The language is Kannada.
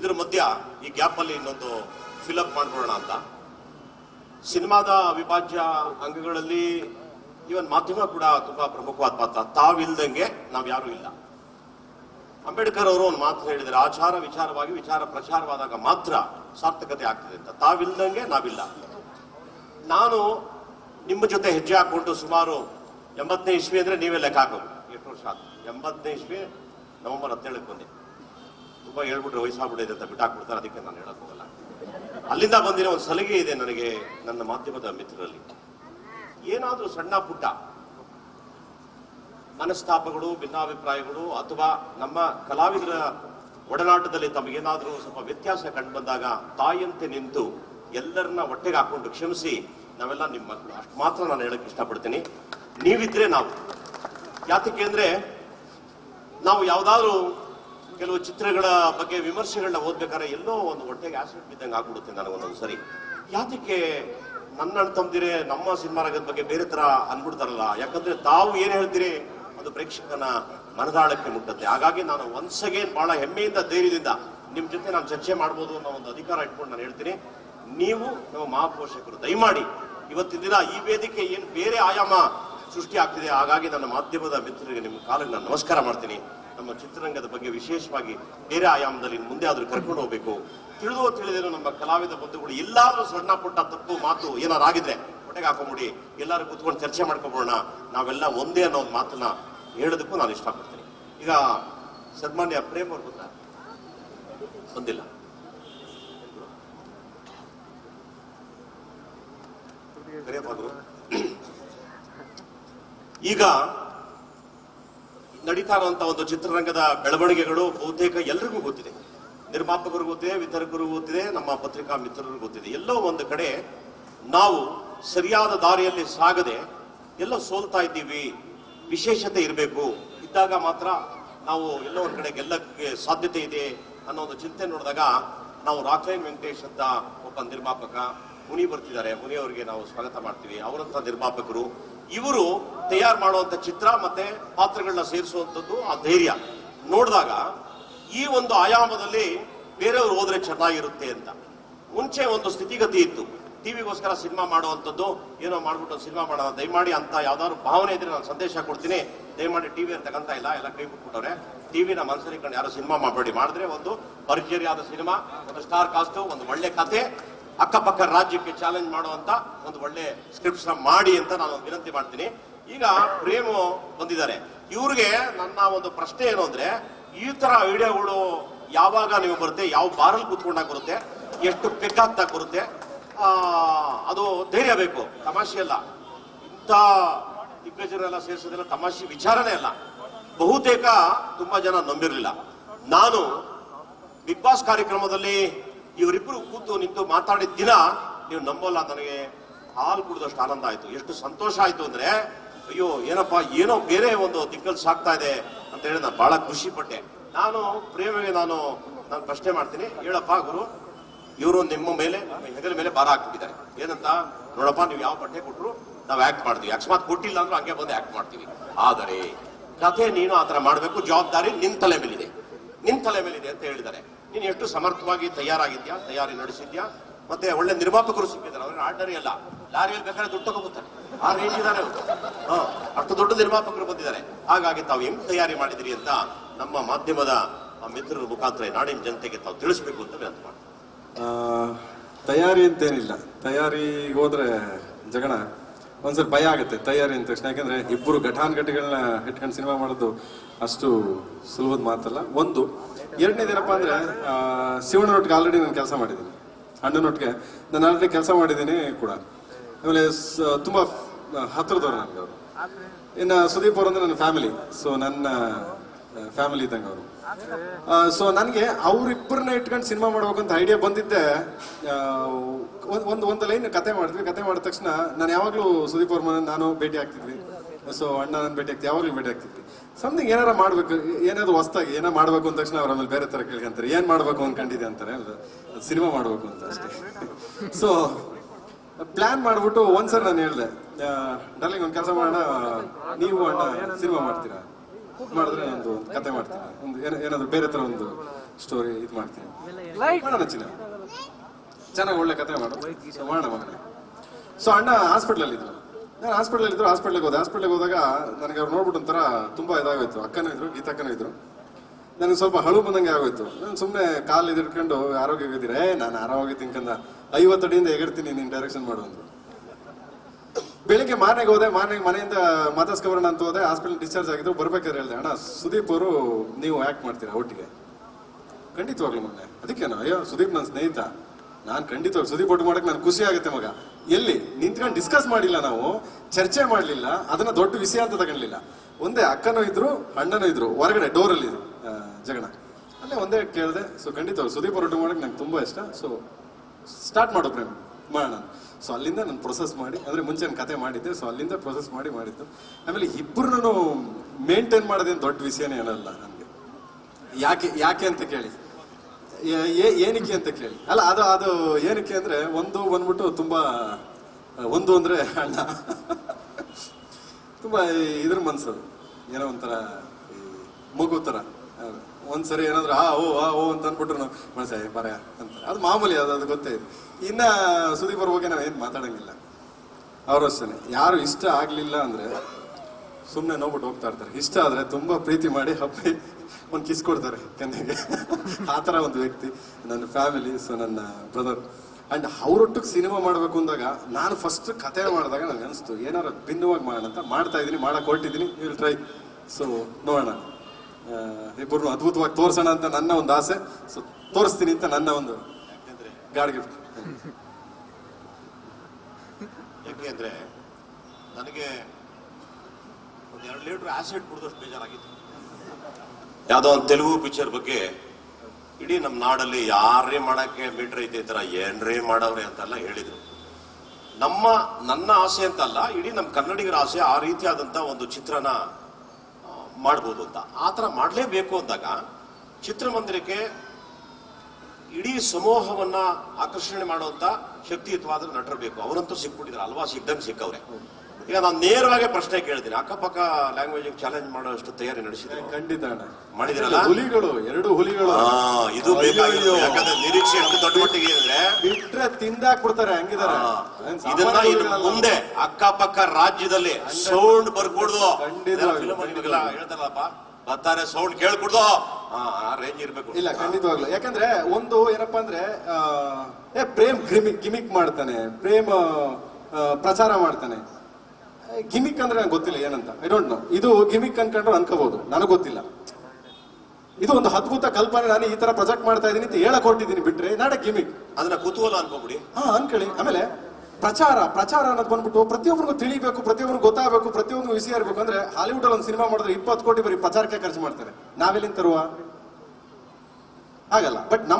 ಇದ್ರ ಮಧ್ಯ ಈ ಗ್ಯಾಪಲ್ಲಿ ಇನ್ನೊಂದು ಫಿಲಪ್ ಮಾಡ್ಕೊಳ್ಳೋಣ ಅಂತ. ಸಿನಿಮಾದ ಅವಿಭಾಜ್ಯ ಅಂಗಗಳಲ್ಲಿ ಇವನ್ ಮಾಧ್ಯಮ ಕೂಡ ತುಂಬಾ ಪ್ರಮುಖವಾದ ಪಾತ್ರ. ತಾವಿಲ್ದಂಗೆ ನಾವ್ ಯಾರು ಇಲ್ಲ. ಅಂಬೇಡ್ಕರ್ ಅವರು ಒಂದು ಮಾತು ಹೇಳಿದರೆ, ಆಚಾರ ವಿಚಾರವಾಗಿ ವಿಚಾರ ಪ್ರಚಾರವಾದಾಗ ಮಾತ್ರ ಸಾರ್ಥಕತೆ ಆಗ್ತದೆ ಅಂತ. ತಾವಿಲ್ದಂಗೆ ನಾವಿಲ್ಲ. ನಾನು ನಿಮ್ಮ ಜೊತೆ ಹೆಜ್ಜೆ ಹಾಕೊಂಡು ಸುಮಾರು ಎಂಬತ್ತನೇ ಇಸ್ವಿ ಅಂದ್ರೆ ನೀವೇ ಲೆಕ್ಕ ಹಾಕೋದು ಎಷ್ಟು ವರ್ಷ ಆಯ್ತು ಎಂಬತ್ತನೇ ಇಸ್ವಿ ನವೆಂಬರ್ ಹದಿನೇಳಕ್ಕೆ ಬಂದೆ ತುಂಬಾ ಹೇಳ್ಬಿಟ್ರೆ ವಯಸ್ಸಾಗ್ಬಿಟ್ಟಿದೆ ಅಂತ ಬಿಟ್ಟಾಕ್ಬಿಡ್ತಾರೆ ಅದಕ್ಕೆ ನಾನು ಹೇಳಕ್ ಹೋಗಲ್ಲ. ಅಲ್ಲಿಂದ ಬಂದಿರೋ ಒಂದು ಸಲಿಗೆ ಇದೆ ನನಗೆ ನನ್ನ ಮಾಧ್ಯಮದ ಮಿತ್ರರಲ್ಲಿ. ಏನಾದ್ರೂ ಸಣ್ಣ ಪುಟ್ಟ ಮನಸ್ತಾಪಗಳು, ಭಿನ್ನಾಭಿಪ್ರಾಯಗಳು ಅಥವಾ ನಮ್ಮ ಕಲಾವಿದರ ಒಡನಾಟದಲ್ಲಿ ತಮಗೇನಾದ್ರೂ ಸ್ವಲ್ಪ ವ್ಯತ್ಯಾಸ ಕಂಡು ಬಂದಾಗ ತಾಯಿಯಂತೆ ನಿಂತು ಎಲ್ಲರನ್ನ ಹೊಟ್ಟೆಗೆ ಹಾಕೊಂಡು ಕ್ಷಮಿಸಿ, ನಾವೆಲ್ಲ ನಿಮ್ಮ ಮಕ್ಕಳು. ಅಷ್ಟು ಮಾತ್ರ ನಾನು ಹೇಳಕ್ ಇಷ್ಟಪಡ್ತೀನಿ. ನೀವಿದ್ರೆ ನಾವು. ಯಾತಕ್ಕೆ ಅಂದ್ರೆ, ನಾವು ಯಾವ್ದಾದ್ರು ಕೆಲವು ಚಿತ್ರಗಳ ಬಗ್ಗೆ ವಿಮರ್ಶೆಗಳನ್ನ ಓದ್ಬೇಕಾದ್ರೆ ಎಲ್ಲೋ ಒಂದು ಹೊಟ್ಟೆಗೆ ಆಸಿಡ್ ಬಿದ್ದಂಗೆ ಆಗ್ಬಿಡುತ್ತೆ ನನಗೊಂದೊಂದು ಸರಿ. ಯಾತಕ್ಕೆ ನನ್ನ ತಂದಿರೇ ನಮ್ಮ ಸಿನಿಮಾ ರಂಗದ ಬಗ್ಗೆ ಬೇರೆ ತರ ಅನ್ಬಿಡ್ತಾರಲ್ಲ? ಯಾಕಂದ್ರೆ ತಾವು ಏನು ಹೇಳ್ತೀರಿ? ಅದು ಪ್ರೇಕ್ಷಕನ ಮನದಾಳಕ್ಕೆ ಮುಟ್ಟುತ್ತೆ. ಹಾಗಾಗಿ ನಾನು ಒನ್ಸ್ ಅಗೇನ್ ಬಹಳ ಹೆಮ್ಮೆಯಿಂದ, ಧೈರ್ಯದಿಂದ ನಿಮ್ಮ ಜೊತೆ ನಾನು ಚರ್ಚೆ ಮಾಡ್ಬೋದು ಅನ್ನೋ ಒಂದು ಅಧಿಕಾರ ಇಟ್ಕೊಂಡು ನಾನು ಹೇಳ್ತೀನಿ. ನೀವು ನಮ್ಮ ಮಹಾಪೋಷಕರು, ದಯಮಾಡಿ ಇವತ್ತಿನ ದಿನ ಈ ವೇದಿಕೆ ಏನು ಬೇರೆ ಆಯಾಮ ಸೃಷ್ಟಿ ಆಗ್ತಿದೆ. ಹಾಗಾಗಿ ನನ್ನ ಮಾಧ್ಯಮದ ಮಿತ್ರರಿಗೆ ನಿಮ್ಮ ಕಾಲಿಗೆ ನಾನು ನಮಸ್ಕಾರ ಮಾಡ್ತೀನಿ. ನಮ್ಮ ಚಿತ್ರರಂಗದ ಬಗ್ಗೆ ವಿಶೇಷವಾಗಿ ಬೇರೆ ಆಯಾಮದಲ್ಲಿ ಮುಂದೆ ಆದರೂ ಕರ್ಕೊಂಡು ಹೋಗ್ಬೇಕು. ತಿಳಿದೋ ತಿಳಿದೇನೋ ನಮ್ಮ ಕಲಾವಿದ ಬಂಧುಗಳು ಎಲ್ಲಾದರೂ ಸಣ್ಣ ಪುಟ್ಟ ತಪ್ಪು ಮಾತು ಏನಾರು ಆಗಿದ್ರೆ ಹೊಟ್ಟೆಗೆ ಹಾಕೊಂಬಿಡಿ. ಎಲ್ಲರೂ ಕೂತ್ಕೊಂಡು ಚರ್ಚೆ ಮಾಡ್ಕೊಬೋಣ. ನಾವೆಲ್ಲ ಒಂದೇ ಅನ್ನೋ ಒಂದು ಮಾತನ್ನ ಹೇಳೋದಕ್ಕೂ ನಾನು ಇಷ್ಟಪಡ್ತೀನಿ. ಈಗ ಸನ್ಮಾನ್ಯ ಪ್ರೇಮ್ ಅವ್ರು ಗೊತ್ತಾ ಬಂದಿಲ್ಲ. ಈಗ ಇರುವಂತಹ ಒಂದು ಚಿತ್ರರಂಗದ ಬೆಳವಣಿಗೆಗಳು ಬಹುತೇಕ ಎಲ್ರಿಗೂ ಗೊತ್ತಿದೆ. ನಿರ್ಮಾಪಕರು ಗೊತ್ತಿದೆ, ವಿತರಕರು ಗೊತ್ತಿದೆ, ನಮ್ಮ ಪತ್ರಿಕಾ ಮಿತ್ರರು ಗೊತ್ತಿದೆ. ಎಲ್ಲೋ ಒಂದು ಕಡೆ ನಾವು ಸರಿಯಾದ ದಾರಿಯಲ್ಲಿ ಸಾಗದೆ ಎಲ್ಲೋ ಸೋಲ್ತಾ ಇದ್ದೀವಿ, ವಿಶೇಷತೆ ಇರಬೇಕು, ಇದ್ದಾಗ ಮಾತ್ರ ನಾವು ಎಲ್ಲೋ ಒಂದು ಕಡೆ ಗೆಲ್ಲಕ್ಕೆ ಸಾಧ್ಯತೆ ಇದೆ ಅನ್ನೋ ಒಂದು ಚಿಂತೆ ನೋಡಿದಾಗ ನಾವು ರಾಕ್ಲೈನ್ ವೆಂಕಟೇಶ್ ಅಂತ ಒಬ್ಬ ನಿರ್ಮಾಪಕ ಮುನಿ ಬರ್ತಿದ್ದಾರೆ. ಮುನಿ ಅವರಿಗೆ ನಾವು ಸ್ವಾಗತ ಮಾಡ್ತೀವಿ. ಅವರಂತ ನಿರ್ಮಾಪಕರು ಇವರು ತಯಾರು ಮಾಡುವಂತ ಚಿತ್ರ ಮತ್ತೆ ಪಾತ್ರಗಳನ್ನ ಸೇರಿಸುವಂತದ್ದು ಆ ಧೈರ್ಯ. ನೋಡಿದಾಗ ಈ ಒಂದು ಆಯಾಮದಲ್ಲಿ ಬೇರೆಯವರು ಹೋದ್ರೆ ಚೆನ್ನಾಗಿರುತ್ತೆ ಅಂತ. ಮುಂಚೆ ಒಂದು ಸ್ಥಿತಿಗತಿ ಇತ್ತು. ಟಿವಿಗೋಸ್ಕರ ಸಿನಿಮಾ ಮಾಡುವಂಥದ್ದು, ಏನೋ ಮಾಡ್ಬಿಟ್ಟು ಸಿನಿಮಾ ಮಾಡೋಣ, ದಯಮಾಡಿ ಅಂತ ಯಾವ್ದಾದ್ರು ಭಾವನೆ ಇದ್ರೆ ನಾನು ಸಂದೇಶ ಕೊಡ್ತೀನಿ. ದಯಮಾಡಿ ಟಿವಿ ಅಂತ ತಗಂತ ಇಲ್ಲ, ಎಲ್ಲ ಕೈ ಬಿಟ್ಬಿಟ್ಟವ್ರೆ. ಟಿವಿನ ಮನಸ್ಸಲ್ಲಿ ಕಂಡು ಯಾರು ಸಿನಿಮಾ ಮಾಡಬೇಡಿ. ಮಾಡಿದ್ರೆ ಒಂದು ಭರ್ಜರಿಯಾದ ಸಿನಿಮಾ, ಒಂದು ಸ್ಟಾರ್ ಕಾಸ್ಟು, ಒಂದು ಒಳ್ಳೆ ಕತೆ. ಅಕ್ಕಪಕ್ಕ ರಾಜ್ಯಕ್ಕೆ ಚಾಲೆಂಜ್ ಮಾಡುವಂತ ಒಂದು ಒಳ್ಳೆ ಸ್ಕ್ರಿಪ್ಟ್ಸ್ ಮಾಡಿ ಅಂತ ನಾನು ವಿನಂತಿ ಮಾಡ್ತೀನಿ. ಈಗ ಪ್ರೇಮು ಬಂದಿದ್ದಾರೆ. ಇವ್ರಿಗೆ ನನ್ನ ಒಂದು ಪ್ರಶ್ನೆ ಏನು ಅಂದ್ರೆ, ಈ ತರ ವಿಡಿಯೋಗಳು ಯಾವಾಗ ನೀವು ಬರುತ್ತೆ? ಯಾವ ಬಾರಲ್ಲಿ ಕೂತ್ಕೊಂಡಾಗ ಬರುತ್ತೆ? ಎಷ್ಟು ಪೆಕ್ಕಾಗ್ದಾಗ ಬರುತ್ತೆ? ಅದು ಧೈರ್ಯ ಬೇಕು. ತಮಾಷೆ ಅಲ್ಲ. ಇಂಥ ದಿಗ್ಗಜರೆಲ್ಲ ಸೇರಿಸೋದೆಲ್ಲ ತಮಾಷೆ ವಿಚಾರನೇ ಅಲ್ಲ. ಬಹುತೇಕ ತುಂಬಾ ಜನ ನಂಬಿರಲಿಲ್ಲ. ನಾನು ಬಿಗ್ ಬಾಸ್ ಕಾರ್ಯಕ್ರಮದಲ್ಲಿ ಇವರಿಬ್ಬರು ಕೂತು ನಿಂತು ಮಾತಾಡಿದ ದಿನ ನೀವು ನಂಬೋಲ್ಲ, ನನಗೆ ಹಾಲು ಕುಡಿದಷ್ಟು ಆನಂದ ಆಯ್ತು. ಎಷ್ಟು ಸಂತೋಷ ಆಯ್ತು ಅಂದ್ರೆ, ಅಯ್ಯೋ, ಏನಪ್ಪ, ಏನೋ ಬೇರೆ ಒಂದು ದಿಕ್ಕಲ್ಲಿ ಸಾಕ್ತಾ ಇದೆ ಅಂತ ಹೇಳಿ ನಾನು ಬಹಳ ಖುಷಿ ಪಟ್ಟೆ. ನಾನು ಪ್ರೇಮಿಗೆ ನಾನು ನಾನು ಪ್ರಶ್ನೆ ಮಾಡ್ತೀನಿ. ಹೇಳಪ್ಪ ಗುರು, ಇವರು ನಿಮ್ಮ ಮೇಲೆ ಹೆಗಲ ಮೇಲೆ ಭಾರ ಹಾಕ್ಬಿಟ್ಟಿದ್ದಾರೆ. ಏನಂತ, ನೋಡಪ್ಪ, ನೀವು ಯಾವ ಬಟ್ಟೆ ಕೊಟ್ಟರು ನಾವು ಆಕ್ಟ್ ಮಾಡ್ತೀವಿ. ಅಕಸ್ಮಾತ್ ಕೊಟ್ಟಿಲ್ಲ ಅಂದ್ರೆ ಹಂಗೆ ಬಂದು ಆಕ್ಟ್ ಮಾಡ್ತೀವಿ. ಆದರೆ ಕಥೆ ನೀನು ಆ ಥರ ಮಾಡಬೇಕು. ಜವಾಬ್ದಾರಿ ನಿನ್ನ ತಲೆ ಮೇಲಿದೆ. ನಿನ್ನ ತಲೆ ಮೇಲಿದೆ ಅಂತ ಹೇಳಿದ್ದಾರೆ. ನೀನು ಎಷ್ಟು ಸಮರ್ಥವಾಗಿ ತಯಾರಾಗಿದ್ಯಾ? ತಯಾರಿ ನಡೆಸಿದ್ಯಾ? ಮತ್ತೆ ಒಳ್ಳೆ ನಿರ್ಮಾಪಕರು ಸಿಕ್ಕಿದ್ದಾರೆ. ಅವ್ರಿಗೆ ಆರ್ಡರಿ ಅಲ್ಲ. ಲಾರಿಯಲ್ಲಿ ಬೇಕಾದ್ರೆ ದುಡ್ಡು ತಗೋಬುತ್ತಾರೆ ಆ ರೇಂಜ್ ಇದ್ದಾರೆ ಅವರು ಅಷ್ಟು ದೊಡ್ಡ ನಿರ್ಮಾಪಕರು ಬಂದಿದ್ದಾರೆ. ಹಾಗಾಗಿ ತಾವು ಹೆಂಗ್ ತಯಾರಿ ಮಾಡಿದಿರಿ ಅಂತ ನಮ್ಮ ಮಾಧ್ಯಮದ ಮಿತ್ರರ ಮುಖಾಂತರ ನಾಡಿನ ಜನತೆಗೆ ತಾವು ತಿಳಿಸ್ಬೇಕು ಅಂತ ವಿನಂತಿ ಮಾಡ್ತಾರೆ ತಯಾರಿ ಅಂತೇನಿಲ್ಲ. ತಯಾರಿಗೆ ಹೋದ್ರೆ ಜಗಣ ಒಂದ್ಸಲ ಭಯ ಆಗುತ್ತೆ, ತಯಾರಿ ಅಂದ ತಕ್ಷಣ ಯಾಕಂದ್ರೆ ಇಬ್ಬರು ಘಟಾನುಘಟಿಗಳನ್ನ ಇಟ್ಕೊಂಡು ಸಿನಿಮಾ ಮಾಡೋದು ಅಷ್ಟು ಸುಲಭದ ಮಾತಲ್ಲ. ಒಂದು ಎರಡನೇದೇನಪ್ಪ ಅಂದ್ರೆ ಶಿವಣ್ಣನೊಟ್ಟಿಗೆ ಆಲ್ರೆಡಿ ನಾನು ಕೆಲಸ ಮಾಡಿದ್ದೀನಿ. ಅಣ್ಣನೊಟ್ಟಿಗೆ ನಾನು ಆಲ್ರೆಡಿ ಕೆಲಸ ಮಾಡಿದ್ದೀನಿ ಕೂಡ. ಆಮೇಲೆ ತುಂಬಾ ಹತ್ರದವ್ರು ನನಗೆ ಅವರು. ಇನ್ನು ಸುದೀಪ್ ಅವರು ಅಂದ್ರೆ ನನ್ನ ಫ್ಯಾಮಿಲಿ ಸೊ ನನ್ನ ಫ್ಯಾಮಿಲಿ ಇದ್ದಂಗೆ ಅವರು. ಸೊ ನನಗೆ ಅವರಿಬ್ಬರನ್ನ ಇಟ್ಕೊಂಡು ಸಿನಿಮಾ ಮಾಡ್ಬೇಕು ಅಂತ ಐಡಿಯಾ ಬಂದಿದ್ದೆ ಒಂದು ಒಂದು ಲೈನ್ ಕತೆ ಮಾಡಿದ್ವಿ. ಕತೆ ಮಾಡಿದ ತಕ್ಷಣ ನಾನು ಯಾವಾಗಲೂ ಸುದೀಪ್ ಅವ್ರ ಮನೆ ನಾನು ಭೇಟಿ ಆಗ್ತಿದ್ವಿ. ಸೊ ಅಣ್ಣ ನಾನು ಭೇಟಿ ಆಗ್ತೀವಿ ಯಾವಾಗಲೂ ಭೇಟಿ ಆಗ್ತಿದ್ವಿ. ಸಮಥಿಂಗ್ ಏನಾರ ಮಾಡ್ಬೇಕು, ಏನಾದ್ರು ಹೊಸ್ದಾಗಿ ಏನೋ ಮಾಡ್ಬೇಕು ಅಂದ ತಕ್ಷಣ ಅವ್ರ ಆಮೇಲೆ ಬೇರೆ ತರ ಕೇಳ್ಕೊಂತಾರೆ. ಏನು ಮಾಡ್ಬೇಕು ಅನ್ಕೊಂಡಿದೆ ಅಂತಾರೆ. ಸಿನಿಮಾ ಮಾಡ್ಬೇಕು ಅಂತ ಅಷ್ಟೇ. ಸೊ ಪ್ಲಾನ್ ಮಾಡ್ಬಿಟ್ಟು ಒಂದ್ಸರಿ ನಾನು ಹೇಳ್ದೆ ಡಾರ್ಲಿಂಗ್ ಒಂದು ಕೆಲಸ ಮಾಡೋಣ. ನೀವು ಅಣ್ಣ ಸಿನಿಮಾ ಮಾಡ್ತೀರಾ? ಮಾಡಿದ್ರೆ ಒಂದು ಕತೆ ಮಾಡ್ತೀನಿ. ಒಂದು ಏನಾದ್ರೂ ಬೇರೆ ತರ ಒಂದು ಸ್ಟೋರಿ ಇದು ಮಾಡ್ತೀನಿ. ಮಾಡೋಣ ಚಿನ್ನ. ಚೆನ್ನಾಗಿ ಒಳ್ಳೆ ಕತೆ ಮಾಡು. ಮಾಡೋಣ ಮಾಡೋಣ ಮಗನೇ. ಸೊ ಅಣ್ಣ ಹಾಸ್ಪಿಟ್ಲಲ್ಲಿ ಇದ್ರು. ನಾನು ಹಾಸ್ಪಿಟ್ಲಲ್ಲಿ ಇದ್ರು ಹಾಸ್ಪಿಟ್ಲಿಗೆ ಹೋದೆ. ಹಾಸ್ಪಿಟ್ಲಿಗೆ ಹೋದಾಗ ನನಗೆ ಅವ್ರು ನೋಡ್ಬಿಟ್ಟು ಒಂಥರ ತುಂಬಾ ಇದಾಗೋಯ್ತು. ಅಕ್ಕನೂ ಇದ್ರು ಗೀತಕ್ಕನೂ ಇದ್ರು. ನನಗೆ ಸ್ವಲ್ಪ ಹಳು ಬಂದಂಗೆ ಆಗೋಯ್ತು. ನಾನು ಸುಮ್ಮನೆ ಕಾಲು ಇದಿಟ್ಕೊಂಡು ಆರೋಗ್ಯ ಏ ನಾನು ಆರೋಗ್ಯ ತಿನ್ಕಂದ. ಐವತ್ತು ಅಡಿಯಿಂದ ಎಗರ್ತೀನಿ ನೀನು ಡೈರೆಕ್ಷನ್ ಮಾಡು ಅಂದ್ರು. ಬೆಳಿಗ್ಗೆ ಮಾರ್ನೆಗೆ ಹೋದೆ, ಮಾರ್ನೆಗೆ ಮನೆಯಿಂದ ಮಾತಾಡ್ಸ್ಕೊಬರೋಣ ಅಂತ ಹೋದೆ, ಹಾಸ್ಪಿಟಲ್ ಡಿಸ್ಚಾರ್ಜ್ ಆಗಿದ್ರು, ಬರ್ಬೇಕಾದ್ರೆ ಹೇಳಿದೆ, ಅಣ್ಣ, ಸುದೀಪ್ ಅವರು ನೀವು ಆಕ್ಟ್ ಮಾಡ್ತೀರಾ ಒಟ್ಟಿಗೆ? ಖಂಡಿತವಾಗ್ಲು ಮೊನ್ನೆ ಅದಕ್ಕೇನು, ಅಯ್ಯೋ, ಸುದೀಪ್ ನನ್ನ ಸ್ನೇಹಿತ. ನಾನು ಖಂಡಿತವಾಗಿ ಸುದೀಪ್ ಒಟ್ಟು ಮಾಡಕ್ ನನ್ಗೆ ಖುಷಿ ಆಗುತ್ತೆ ಮಗ. ಎಲ್ಲಿ? ನಿಂತ್ಕೊಂಡು ಡಿಸ್ಕಸ್ ಮಾಡಿಲ್ಲ ನಾವು, ಚರ್ಚೆ ಮಾಡಲಿಲ್ಲ, ಅದನ್ನ ದೊಡ್ಡ ವಿಷಯ ಅಂತ ತಗೊಳ್ಲಿಲ್ಲ ಒಂದೇ ಅಕ್ಕನೂ ಇದ್ರು, ಅಣ್ಣನೂ ಇದ್ರು, ಹೊರಗಡೆ ಡೋರಲ್ಲಿ ಜಗಣ ಅಲ್ಲೇ ಒಂದೇ ಕೇಳಿದೆ, ಸೊ ಖಂಡಿತವಾಗಿ ಸುದೀಪ್ ಒಟ್ಟು ಮಾಡಕ್ಕೆ ನಂಗೆ ತುಂಬಾ ಇಷ್ಟ. ಸೊ ಸ್ಟಾರ್ಟ್ ಮಾಡೋ ಪ್ರೇಮ್, ಮಾಡೋಣ. ಸೊ ಅಲ್ಲಿಂದ ನಾನು ಪ್ರೊಸೆಸ್ ಮಾಡಿ, ಅಂದರೆ ಮುಂಚೆ ನಾನು ಕತೆ ಮಾಡಿದ್ದೆ ಸೊ ಅಲ್ಲಿಂದ ಪ್ರೊಸೆಸ್ ಮಾಡಿ ಮಾಡಿದ್ದು. ಆಮೇಲೆ ಇಬ್ಬರನ್ನು ಮೇಂಟೈನ್ ಮಾಡೋದೇನು ದೊಡ್ಡ ವಿಷಯನೇ ಏನಲ್ಲ ನನಗೆ. ಯಾಕೆ ಯಾಕೆ ಅಂತ ಕೇಳಿ. ಏನಕ್ಕೆ ಅಂತ ಕೇಳಿ. ಅಲ್ಲ, ಅದು ಅದು ಏನಕ್ಕೆ ಅಂದರೆ ಒಂದು ಬಂದ್ಬಿಟ್ಟು ತುಂಬ, ಒಂದು ಅಂದರೆ ಅಣ್ಣ. ತುಂಬ ಇದ್ರ ಮನಸ್ಸು ಏನೋ ಒಂಥರ ಮಗು ಅದು. ಒಂದ್ಸರಿ ಏನಾದ್ರು ಆ ಓ ಆ ಓ ಅಂತ ಅನ್ಬಿಟ್ರು ಮನಸ್ಸೇ, ಬರ ಅಂತ. ಅದು ಮಾಮೂಲಿ, ಅದು ಅದು ಗೊತ್ತೇ ಇದೆ ಇನ್ನ ಸುದೀಪ್ ಅವ್ರ ನಾವು ಏನು ಮಾತಾಡಂಗಿಲ್ಲ. ಅವರು ಅಷ್ಟೇ ಯಾರು ಇಷ್ಟ ಆಗ್ಲಿಲ್ಲ ಅಂದ್ರೆ ಸುಮ್ಮನೆ ನೋಡ್ಬಿಟ್ಟು ಹೋಗ್ತಾ ಇರ್ತಾರೆ. ಇಷ್ಟ ಆದ್ರೆ ತುಂಬಾ ಪ್ರೀತಿ ಮಾಡಿ ಹಬ್ಬಿ ಒಂದು ಕಿಸ್ ಕೊಡ್ತಾರೆ ಕೆನ್ನೆಗೆ ಆ ಥರ ಒಂದು ವ್ಯಕ್ತಿ, ನನ್ನ ಫ್ಯಾಮಿಲಿ ಸೊ ನನ್ನ ಬ್ರದರ್ ಅಂಡ್ ಅವರೊಟ್ಟಿಗೆ ಸಿನಿಮಾ ಮಾಡಬೇಕು ಅಂದಾಗ, ನಾನು ಫಸ್ಟ್ ಕತೆ ಮಾಡಿದಾಗ ನನಗೆ ಅನಿಸ್ತು, ಏನಾರು ಭಿನ್ನವಾಗಿ ಮಾಡೋಣ ಅಂತ. ಮಾಡ್ತಾ ಇದ್ದೀನಿ, ಮಾಡೋಕೆ ಹೊರಟಿದ್ದೀನಿ ವಿಲ್ ಟ್ರೈ ಸೊ ನೋಡೋಣ. ಇಬ್ಬರು ಅದ್ಭುತವಾಗಿ ತೋರಿಸೋಣ ಅಂತ ನನ್ನ ಒಂದು ಆಸೆ. ಸೊ ತೋರಿಸ್ತೀನಿ ಅಂತ ನನ್ನ ಒಂದು ಯಾಕೆಂದ್ರೆ? God gift. ಯಾಕೆ ಅಂದ್ರೆ ನನಗೆ ಒಂದು ಎರಡು ಲೀಟರ್ ಆಸಿಡ್ ಕುಡಿದಷ್ಟು ಬೇಜಾರಾಗಿತ್ತು. ಯಾವುದೋ ಒಂದು ತೆಲುಗು ಪಿಕ್ಚರ್ ಬಗ್ಗೆ ಇಡೀ ನಮ್ಮ ನಾಡಲ್ಲಿ ಯಾರೇ ಮಾಡಕ್ಕೆ ಮೀಟರ್ ಐತೆ ಈ ಥರ ಏನ್ರೇ ಮಾಡವ್ರೆ ಅಂತೆಲ್ಲ ಹೇಳಿದ್ರು. ನಮ್ಮ ನನ್ನ ಆಸೆ ಅಂತಲ್ಲ ಇಡೀ ನಮ್ಮ ಕನ್ನಡಿಗರ ಆಸೆ ಆ ರೀತಿಯಾದಂಥ ಒಂದು ಚಿತ್ರನ ಮಾಡ್ಬೋದು ಅಂತ. ಆ ಥರ ಮಾಡಲೇಬೇಕು ಅಂದಾಗ ಚಿತ್ರಮಂದಿರಕ್ಕೆ ಇಡೀ ಸಮೂಹವನ್ನ ಆಕರ್ಷಣೆ ಮಾಡುವಂಥ ಶಕ್ತಿಯುತವಾದ ನಟರು ಬೇಕು. ಅವರಂತೂ ಸಿಕ್ಬಿಟ್ಟಿದ್ರು ಅಲ್ವಾ? ಸಿಗ್ದಂಗೆ ಸಿಕ್ಕವ್ರೆ. ಈಗ ನಾನು ನೇರವಾಗಿ ಪ್ರಶ್ನೆ ಕೇಳ್ತೀನಿ. ಅಕ್ಕಪಕ್ಕ ಲ್ಯಾಂಗ್ವೇಜ್ ಚಾಲೆಂಜ್ ಮಾಡೋಷ್ಟು ತಯಾರಿ ನಡೆಸಿದ್ರೆ? ಖಂಡಿತ ಮಾಡಿದ್ರಲ್ಲ? ಹುಲಿಗಳು ಎರಡು ಹುಲಿಗಳು. ಇದು ಬೇಕಾಗಿತ್ತು ಯಾಕಂದ್ರೆ ನಿರೀಕ್ಷೆ ಎಷ್ಟು ದೊಡ್ಡ ಮಟ್ಟಿಗೆ ಅಂದ್ರೆ ಬಿಟ್ರೆ ತಿಂದಾಕ್ಬಿಡ್ತಾರೆ ಹಂಗಿದಾರೆ ಆ, ಇದನ್ನ ಇನ್ನು ಮುಂದೆ ಅಕ್ಕಪಕ್ಕ ರಾಜ್ಯದಲ್ಲಿ ಸೌಂಡ್ ಬರ್ಕೊಡ್ದು. ಹೇಳ್ತಾರಲ್ಲಪ್ಪ? ಬರ್ತಾರೆ ಸೌಂಡ್ ಕೇಳ್ಕೊಡ್ದು. ಆ ರೇಂಜ್ ಇರ್ಬೇಕು. ಇಲ್ಲ ಖಂಡಿತವಾಗ್ಲು. ಯಾಕಂದ್ರೆ ಒಂದು ಏನಪ್ಪಾ ಅಂದ್ರೆ ಆ, ಏ ಪ್ರೇಮ್ ಗಿಮಿಕ್ ಗಿಮಿಕ್ ಮಾಡ್ತಾನೆ. ಪ್ರೇಮ್ ಆ, ಪ್ರಚಾರ ಮಾಡ್ತಾನೆ. ಗಿಮಿಕ್ ಅಂದ್ರೆ ನಂಗೆ ಗೊತ್ತಿಲ್ಲ ಏನಂತ. ಐ ಡೋಂಟ್ ನೋ ಇದು ಗಿಮಿಕ್ ಅನ್ಕೊಂಡ್ರೆ ಅನ್ಕೋಬಹುದು ನನಗೆ ಗೊತ್ತಿಲ್ಲ. ಇದು ಒಂದು ಅದ್ಭುತ ಕಲ್ಪನೆ. ನಾನು ಈ ತರ ಪ್ರೊಜೆಕ್ಟ್ ಮಾಡ್ತಾ ಇದ್ದೀನಿ ಅಂತ ಹೇಳಕ್ ಹೊರಟಿದ್ದೀನಿ ಬಿಟ್ರೆ ನಾಡ ಗಿಮಿಕ್ ಅದನ್ನ ಕುತೂಹಲ ಅನ್ಕೊಂಬಿಡಿ. ಹಾ ಅನ್ಕೇಳಿ ಆಮೇಲೆ ಪ್ರಚಾರ ಪ್ರಚಾರ ಅನ್ನೋದು ಬಂದ್ಬಿಟ್ಟು ಪ್ರತಿಯೊಬ್ಬರಿಗೂ ತಿಳಿಬೇಕು ಪ್ರತಿಯೊಬ್ಬರಿಗೂ ಗೊತ್ತಾಗಬೇಕು ಪ್ರತಿಯೊಂದು ವಿಷಯ ಇರಬೇಕು ಅಂದ್ರೆ ಹಾಲಿವುಡ್ ಅಲ್ಲಿ ಒಂದು ಸಿನಿಮಾ ಮಾಡಿದ್ರೆ ಇಪ್ಪತ್ತು ಕೋಟಿ ಬರೀ ಪ್ರಚಾರಕ್ಕೆ ಖರ್ಚು ಮಾಡ್ತಾರೆ. ನಾವೆಲ್ಲಿಂದ ತರುವ? ಆಗಲ್ಲ ಬಟ್